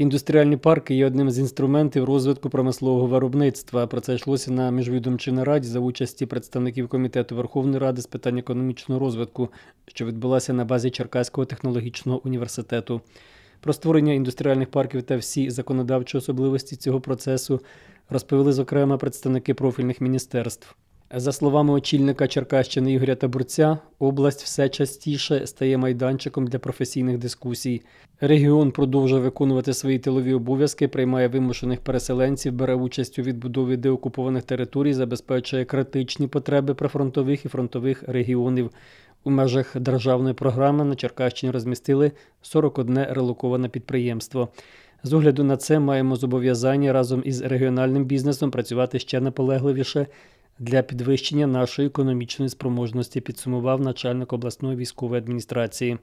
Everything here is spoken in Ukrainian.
Індустріальні парки є одним з інструментів розвитку промислового виробництва. Про це йшлося на міжвідомчій нараді за участі представників комітету Верховної Ради з питань економічного розвитку, що відбулася на базі Черкаського технологічного університету. Про створення індустріальних парків та всі законодавчі особливості цього процесу розповіли зокрема представники профільних міністерств. За словами очільника Черкащини Ігоря Табурця, область все частіше стає майданчиком для професійних дискусій. Регіон продовжує виконувати свої тилові обов'язки, приймає вимушених переселенців, бере участь у відбудові деокупованих територій, забезпечує критичні потреби прифронтових і фронтових регіонів. У межах державної програми на Черкащині розмістили 41 релоковане підприємство. З огляду на це маємо зобов'язання разом із регіональним бізнесом працювати ще наполегливіше для підвищення нашої економічної спроможності, підсумував начальник обласної військової адміністрації.